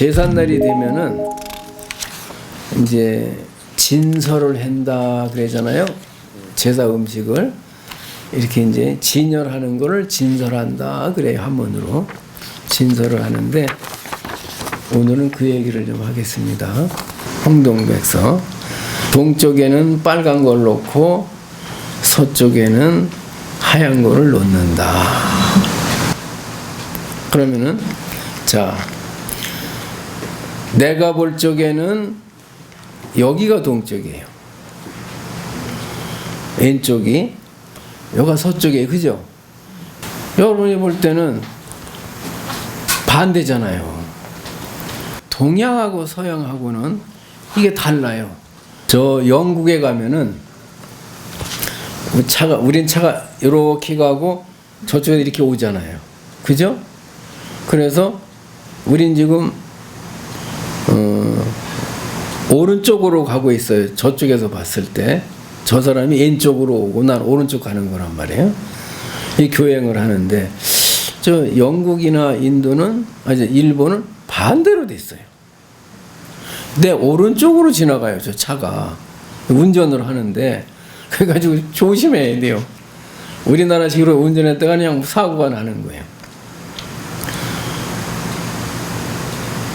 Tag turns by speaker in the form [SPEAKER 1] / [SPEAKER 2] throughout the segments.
[SPEAKER 1] 제삿날이 되면은 이제 진설을 한다 그러잖아요. 제사 음식을 이렇게 이제 진열하는 거를 진설한다 그래요 한문으로 진설을 하는데 오늘은 그 얘기를 좀 하겠습니다. 홍동백서 동쪽에는 빨간 걸 놓고 서쪽에는 하얀 거를 놓는다. 그러면은 자 내가 볼 적에는 여기가 동쪽이에요. 왼쪽이 여기가 서쪽이에요. 그죠? 여러분이 볼 때는 반대잖아요. 동양하고 서양하고는 이게 달라요. 저 영국에 가면은 차가 우린 차가 이렇게 가고 저쪽에 이렇게 오잖아요. 그죠? 그래서 우린 지금 어, 오른쪽으로 가고 있어요. 저쪽에서 봤을 때 저 사람이 왼쪽으로 오고 난 오른쪽 가는 거란 말이에요. 이 교행을 하는데 저 영국이나 인도는 아니 일본은 반대로 됐어요. 내 오른쪽으로 지나가요. 저 차가 운전을 하는데 그래가지고 조심해야 돼요. 우리나라식으로 운전했다가 그냥 사고가 나는 거예요.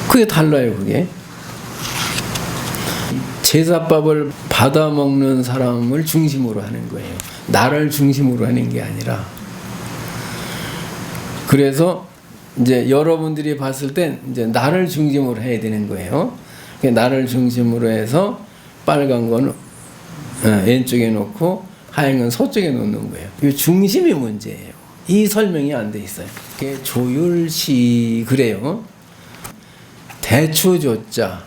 [SPEAKER 1] 그게 달라요, 그게. 제사밥을 받아 먹는 사람을 중심으로 하는 거예요. 나를 중심으로 하는 게 아니라. 그래서 이제 여러분들이 봤을 때 이제 나를 중심으로 해야 되는 거예요. 나를 중심으로 해서 빨간 거는 어, 왼쪽에 놓고 하얀 건 서쪽에 놓는 거예요. 이 중심이 문제예요. 이 설명이 안 돼 있어요. 조율시 그래요. 대추조자,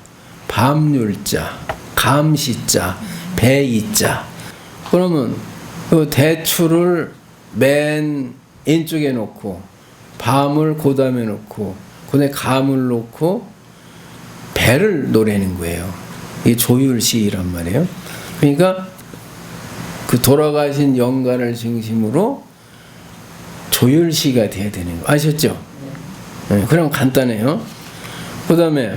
[SPEAKER 1] 밤율자, 감시자, 배이자. 그러면 그 대추를 맨 왼쪽에 놓고 밤을 고담에 놓고 그다음에 감을 놓고 배를 노래는 거예요. 이게 조율시란 말이에요. 그러니까 그 돌아가신 영가를 중심으로 조율시가 돼야 되는 거 아셨죠? 네, 그럼 간단해요. 그 다음에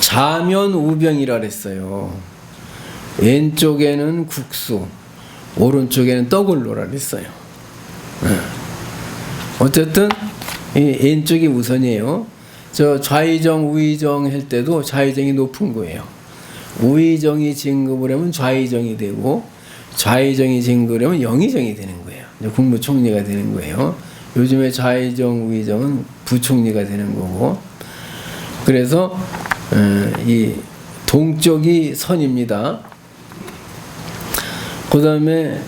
[SPEAKER 1] 자면 우병이라 그랬어요. 왼쪽에는 국수, 오른쪽에는 떡을 놓으라 그랬어요. 네. 어쨌든 이 왼쪽이 우선이에요. 저 좌의정, 우의정 할 때도 좌의정이 높은 거예요. 우의정이 진급을 하면 좌의정이 되고 좌의정이 진급을 하면 영의정이 되는 거예요. 국무총리가 되는 거예요. 요즘에 좌의정, 우의정은 부총리가 되는 거고 그래서 어, 이 동쪽이 선입니다. 그 다음에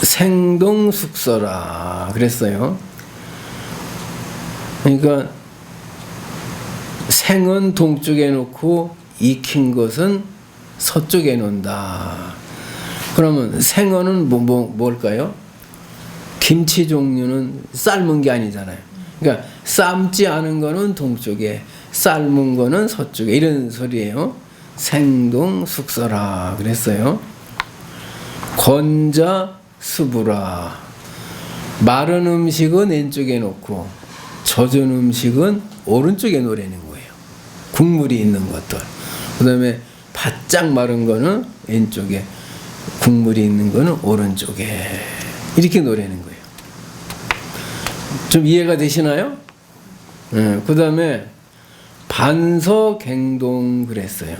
[SPEAKER 1] 생동숙서라 그랬어요. 그러니까 생은 동쪽에 놓고 익힌 것은 서쪽에 놓는다. 그러면 생어는 뭐, 뭐, 뭘까요? 김치 종류는 삶은 게 아니잖아요. 그러니까 삶지 않은 거는 동쪽에, 삶은 거는 서쪽에 이런 소리예요. 생동 숙서라 그랬어요. 건자 수부라. 마른 음식은 왼쪽에 놓고 젖은 음식은 오른쪽에 놓으라는 거예요. 국물이 있는 것들. 그다음에 바짝 마른 거는 왼쪽에, 국물이 있는 거는 오른쪽에 이렇게 놓으라는 거예요. 좀 이해가 되시나요? 네, 그 다음에 반서갱동 그랬어요.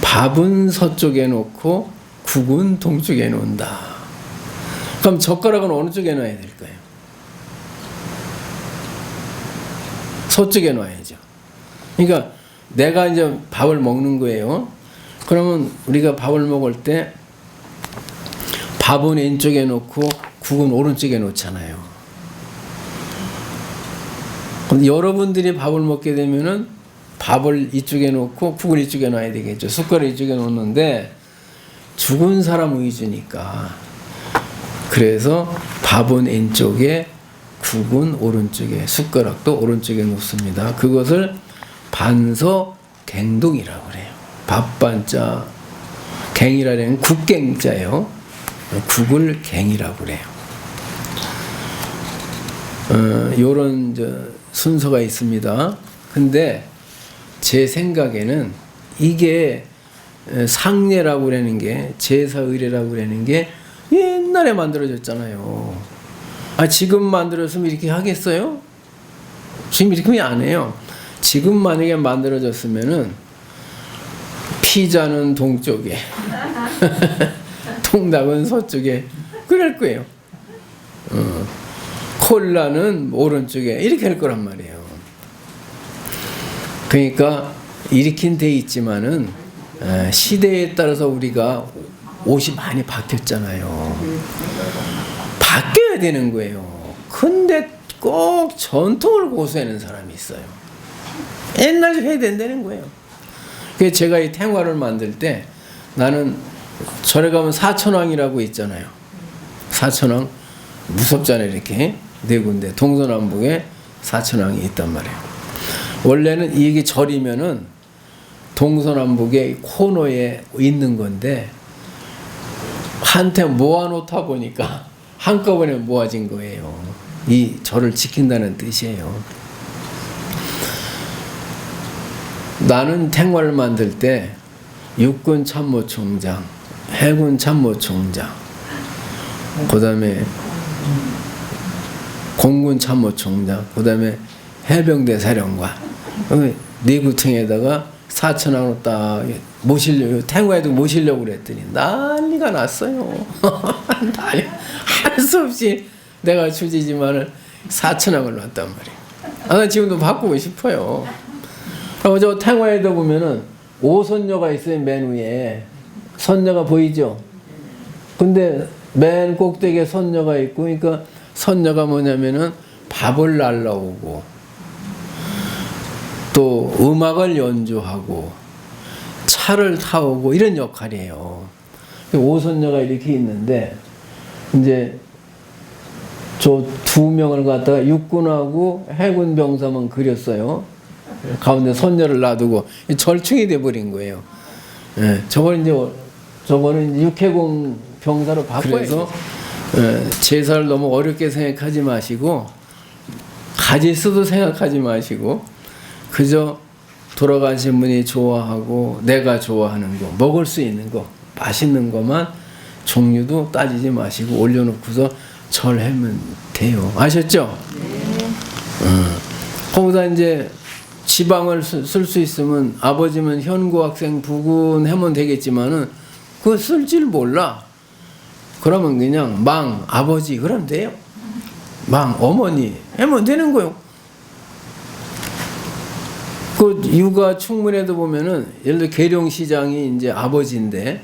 [SPEAKER 1] 밥은 서쪽에 놓고 국은 동쪽에 놓는다. 그럼 젓가락은 어느 쪽에 놔야 될까요? 서쪽에 놔야죠. 그러니까 내가 이제 밥을 먹는 거예요. 그러면 우리가 밥을 먹을 때 밥은 왼쪽에 놓고 국은 오른쪽에 놓잖아요. 근데 여러분들이 밥을 먹게 되면은 밥을 이쪽에 놓고 국을 이쪽에 놔야 되겠죠. 숟가락 이쪽에 놓는데 죽은 사람 위주니까. 그래서 밥은 왼쪽에 국은 오른쪽에 숟가락도 오른쪽에 놓습니다. 그것을 반서 갱동이라고 그래요. 밥반자 갱이라는 국갱자예요. 국을 갱이라고 그래요. 어, 요런 저 순서가 있습니다. 근데 제 생각에는 이게 에, 상례라고 그러는 게 제사 의례라고 그러는 게 옛날에 만들어졌잖아요. 아 지금 만들었으면 이렇게 하겠어요? 지금 이렇게 안 해요. 지금 만약에 만들어졌으면은 피자는 동쪽에 통닭은 서쪽에 그럴 거예요. 어, 콜라는 오른쪽에 이렇게 할 거란 말이에요. 그러니까 이렇긴 돼 있지만은 에, 시대에 따라서 우리가 옷이 많이 바뀌었잖아요. 바뀌어야 되는 거예요. 근데 꼭 전통을 고수하는 사람이 있어요. 옛날에 해야 된다는 거예요. 그래서 제가 이 탱화를 만들 때 나는 절에 가면 사천왕이라고 있잖아요. 사천왕 무섭잖아요 이렇게 네 군데 동서남북에 사천왕이 있단 말이에요. 원래는 이게 절이면은 동서남북의 코너에 있는 건데 한테 모아놓다 보니까 한꺼번에 모아진 거예요. 이 절을 지킨다는 뜻이에요. 나는 탱화를 만들 때 육군 참모총장, 해군 참모총장, 그 다음에 공군 참모총장, 그 다음에 해병대 사령관, 어, 네 구층에다가 사천왕으로 딱 모시려고, 탱화에도 모시려고 그랬더니 난리가 났어요. 난리, 할 수 없이 내가 주지지만은 사천왕을 놨단 말이에요. 아, 나 지금도 바꾸고 싶어요. 그리고 저 탱화에도 보면은 오선녀가 있어요, 맨 위에. 선녀가 보이죠? 근데 맨 꼭대기에 선녀가 있고, 그러니까 선녀가 뭐냐면은 밥을 날라오고, 또 음악을 연주하고, 차를 타오고, 이런 역할이에요. 오선녀가 이렇게 있는데, 이제 저 두 명을 갖다가 육군하고 해군 병사만 그렸어요. 가운데 선녀를 놔두고 절충이 돼 버린 거예요. 예, 저걸 이제 저거는 육해공 병사로 바꿔서 예, 제사를 너무 어렵게 생각하지 마시고 가지수도 생각하지 마시고 그저 돌아가신 분이 좋아하고 내가 좋아하는 거 먹을 수 있는 거 맛있는 것만 종류도 따지지 마시고 올려놓고서 절하면 돼요. 아셨죠? 음. 거기다 이제 지방을 쓸 수 있으면 아버지면 현고 학생 부군 하면 되겠지만은 그거 쓸 줄 몰라. 그러면 그냥 망 아버지 그러면 돼요. 망 어머니 하면 되는 거요. 그 육아 충문에도 보면은 예를 들어 계룡시장이 이제 아버지인데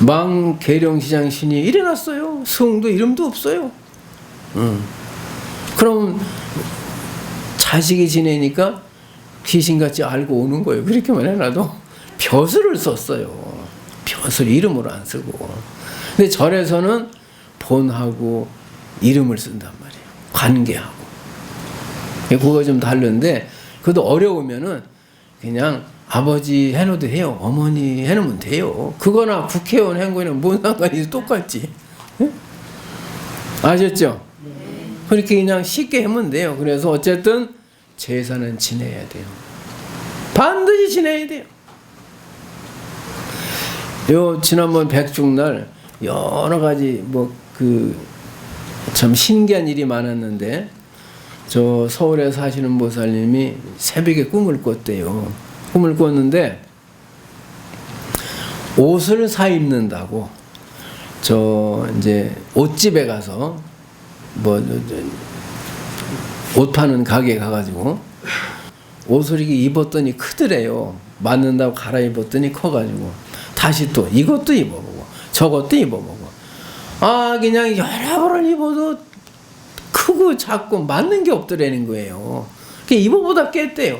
[SPEAKER 1] 망 계룡시장 신이 일어났어요. 성도 이름도 없어요. 응. 그럼 자식이 지내니까 귀신같이 알고 오는 거예요. 그렇게만 해놔도 벼슬을 썼어요. 벼슬 이름으로 안 쓰고. 근데 절에서는 본하고 이름을 쓴단 말이에요. 관계하고. 그거 좀 다른데 그것도 어려우면은 그냥 아버지 해놓도 해요. 어머니 해놓으면 돼요. 그거나 국회의원 행거는 뭔 상관이 똑같지. 예? 아셨죠? 그렇게 그냥 쉽게 하면 돼요. 그래서 어쨌든 제사는 지내야 돼요. 반드시 지내야 돼요. 요 지난번 백중날 여러 가지 뭐 그 참 신기한 일이 많았는데 저 서울에 사시는 보살님이 새벽에 꿈을 꿨대요. 꿈을 꿨는데 옷을 사 입는다고 저 이제 옷집에 가서 뭐 옷 파는 가게 가가지고 옷을 이렇게 입었더니 크더래요. 맞는다고 갈아입었더니 커가지고 다시 또 이것도 입어보고 저것도 입어보고 아 그냥 여러 벌을 입어도 크고 작고 맞는 게 없더라는 거예요. 그 입어보다 깼대요.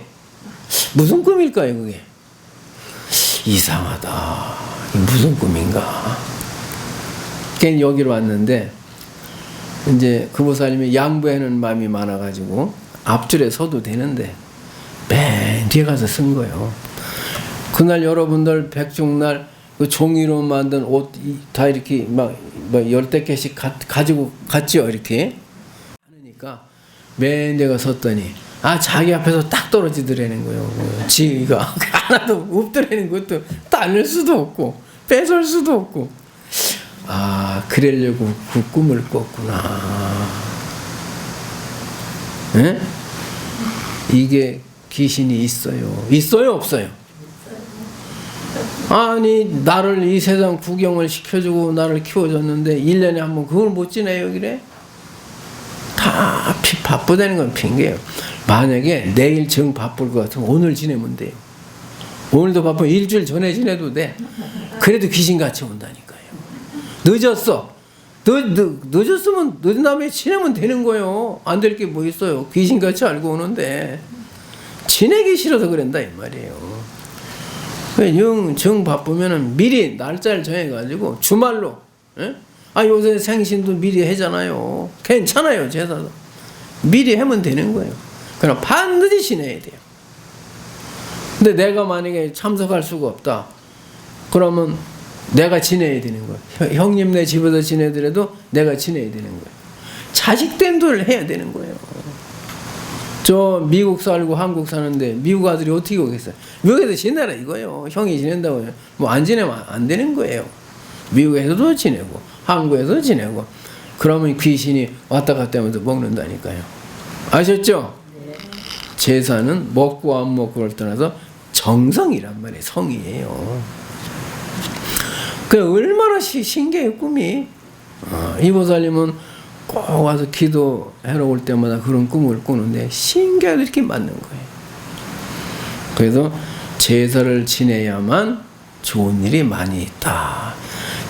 [SPEAKER 1] 무슨 꿈일까요 그게? 이상하다. 무슨 꿈인가? 걔 여기로 왔는데 이제 그 보살님이 양보하는 마음이 많아가지고 앞줄에 서도 되는데 맨 뒤에 가서 쓴 거예요. 그날 여러분들 백중날 그 종이로 만든 옷 다 이렇게 막 열대 개씩 가, 가지고 갔죠 이렇게 하니까 맨 내가 섰더니 아 자기 앞에서 딱 떨어지더라는 거예요. 그 지위가 하나도 없더라는 것도 따낼 수도 없고 뺏을 수도 없고 아 그러려고 그 꿈을 꿨구나. 예? 이게 귀신이 있어요. 있어요 없어요? 아니 나를 이 세상 구경을 시켜주고 나를 키워줬는데 1년에 한 번 그걸 못 지내요 그래? 다 피, 바쁘다는 건 핑계예요. 만약에 내일 정 바쁠 것 같으면 오늘 지내면 돼요. 오늘도 바쁘면 일주일 전에 지내도 돼. 그래도 귀신같이 온다니까요. 늦었어. 늦, 늦, 늦었으면 늦은 다음에 지내면 되는 거예요. 안 될 게 뭐 있어요. 귀신같이 알고 오는데. 지내기 싫어서 그런다 이 말이에요. 영, 정 바쁘면은 미리 날짜를 정해가지고 주말로, 예? 아, 요새 생신도 미리 하잖아요. 괜찮아요, 제사도. 미리 하면 되는 거예요. 그럼 반드시 지내야 돼요. 근데 내가 만약에 참석할 수가 없다. 그러면 내가 지내야 되는 거예요. 형- 형님네 집에서 지내더라도 내가 지내야 되는 거예요. 자식 땐도를 해야 되는 거예요. 저 미국 살고 한국 사는데 미국 아들이 어떻게 오겠어요? 미국에서 지내라 이거예요. 형이 지낸다고 뭐안 지내면 안 되는 거예요. 미국에서도 지내고 한국에서 지내고 그러면 귀신이 왔다 갔다 하면서 먹는다니까요. 아셨죠? 제사는 먹고 안 먹고를 떠나서 정성이란 말이에요. 성이에요. 그 얼마나 시, 신기해요 꿈이. 어, 이보살님은 꼭 와서 기도하러 올 때마다 그런 꿈을 꾸는데 신기하게 이렇게 맞는 거예요. 그래서 제사를 지내야만 좋은 일이 많이 있다.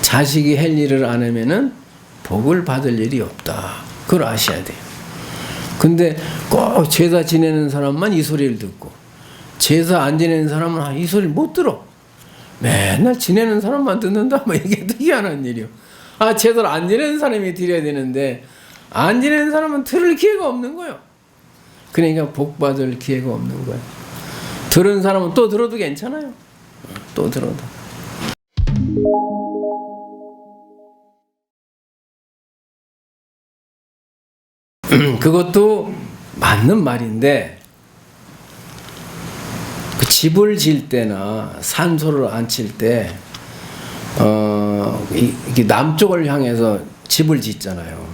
[SPEAKER 1] 자식이 할 일을 안 하면은 복을 받을 일이 없다. 그걸 아셔야 돼요. 근데 꼭 제사 지내는 사람만 이 소리를 듣고 제사 안 지내는 사람은 아, 이 소리를 못 들어. 맨날 지내는 사람만 듣는다. 뭐 이게 특이한 일이요. 아 제대로 안 지내는 사람이 드려야 되는데 안 지내는 사람은 들을 기회가 없는 거예요. 그러니까 복 받을 기회가 없는 거예요. 들은 사람은 또 들어도 괜찮아요. 또 들어도. 그것도 맞는 말인데 그 집을 질 때나 산소를 안 칠 때, 어, 이- 남쪽을 향해서 집을 짓잖아요.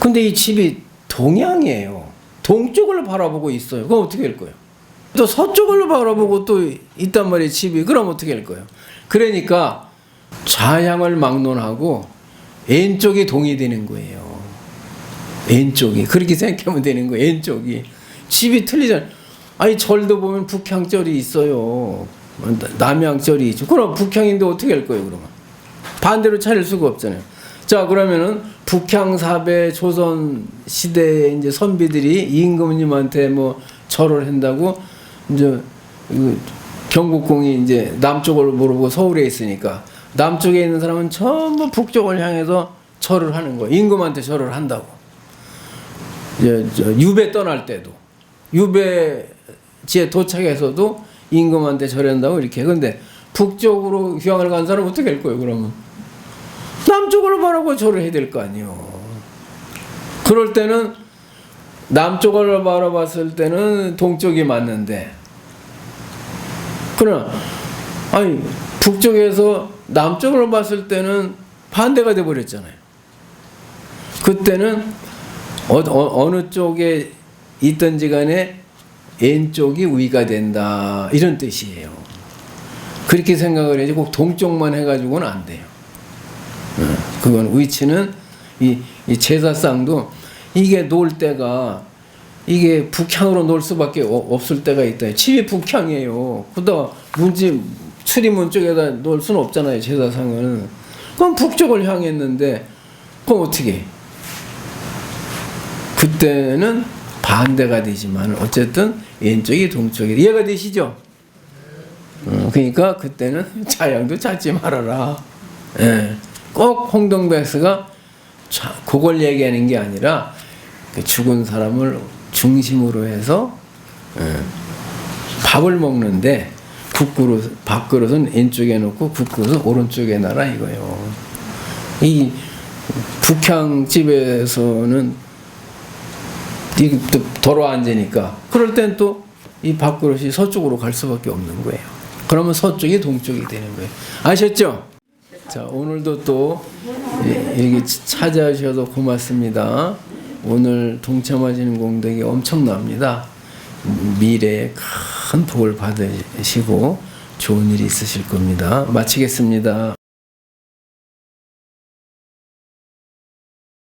[SPEAKER 1] 근데 이 집이 동양이에요. 동쪽을 바라보고 있어요. 그럼 어떻게 할 거예요? 또 서쪽을 바라보고 또 있단 말이에요, 집이. 그럼 어떻게 할 거예요? 그러니까 좌향을 막론하고 왼쪽이 동이 되는 거예요. 왼쪽이 그렇게 생각하면 되는 거예요. 왼쪽이 집이 틀리잖아요. 아니 절도 보면 북향절이 있어요. 남향절이 있죠. 그럼 북향인데 어떻게 할 거예요? 그러면 반대로 차릴 수가 없잖아요. 자 그러면은 북향 사배 조선 시대에 이제 선비들이 임금님한테 뭐 절을 한다고 이제 그 경국궁이 이제 남쪽을 모르고 서울에 있으니까 남쪽에 있는 사람은 전부 북쪽을 향해서 절을 하는 거예요. 임금한테 절을 한다고. 이제 저 유배 떠날 때도 유배지에 도착해서도 임금한테 절한다고 이렇게. 근데 북쪽으로 휴양을 간 사람 은 어떻게 할 거예요? 그러면 남쪽으로 바라고 절을 해야 될 거 아니요. 그럴 때는 남쪽을 바라봤을 때는 동쪽이 맞는데 그러나 아니 북쪽에서 남쪽으로 봤을 때는 반대가 돼 버렸잖아요. 그때는 어, 어, 느 쪽에 있든지 간에 왼쪽이 위가 된다 이런 뜻이에요. 그렇게 생각을 해야지 꼭 동쪽만 해가지고는 안 돼요. 어, 그건 위치는 이, 이 제사상도 이게 놀 때가 이게 북향으로 놀 수밖에 어- 없을 때가 있다. 집이 북향이에요. 그다 문집 출입문 쪽에다 놀 수는 없잖아요. 제사상은. 그럼 북쪽을 향했는데 그럼 어떻게? 해? 그때는 반대가 되지만 어쨌든 왼쪽이 동쪽이 이해가 되시죠? 어, 그러니까 그때는 자양도 찾지 말아라. 예. 꼭 홍동백스가 자, 그걸 얘기하는 게 아니라 그 죽은 사람을 중심으로 해서 예, 밥을 먹는데 국그릇 밥그릇은 왼쪽에 놓고 국그릇은 오른쪽에 놔라 이거요. 이 북향 집에서는 이 또 돌아 앉으니까 그럴 땐 또 이 밥그릇이 서쪽으로 갈 수밖에 없는 거예요. 그러면 서쪽이 동쪽이 되는 거예요. 아셨죠? 자 오늘도 또 이- 이렇게 찾아주셔서 고맙습니다. 오늘 동참하시는 공덕이 엄청납니다. 미래에 큰 복을 받으시고 좋은 일이 있으실 겁니다. 마치겠습니다.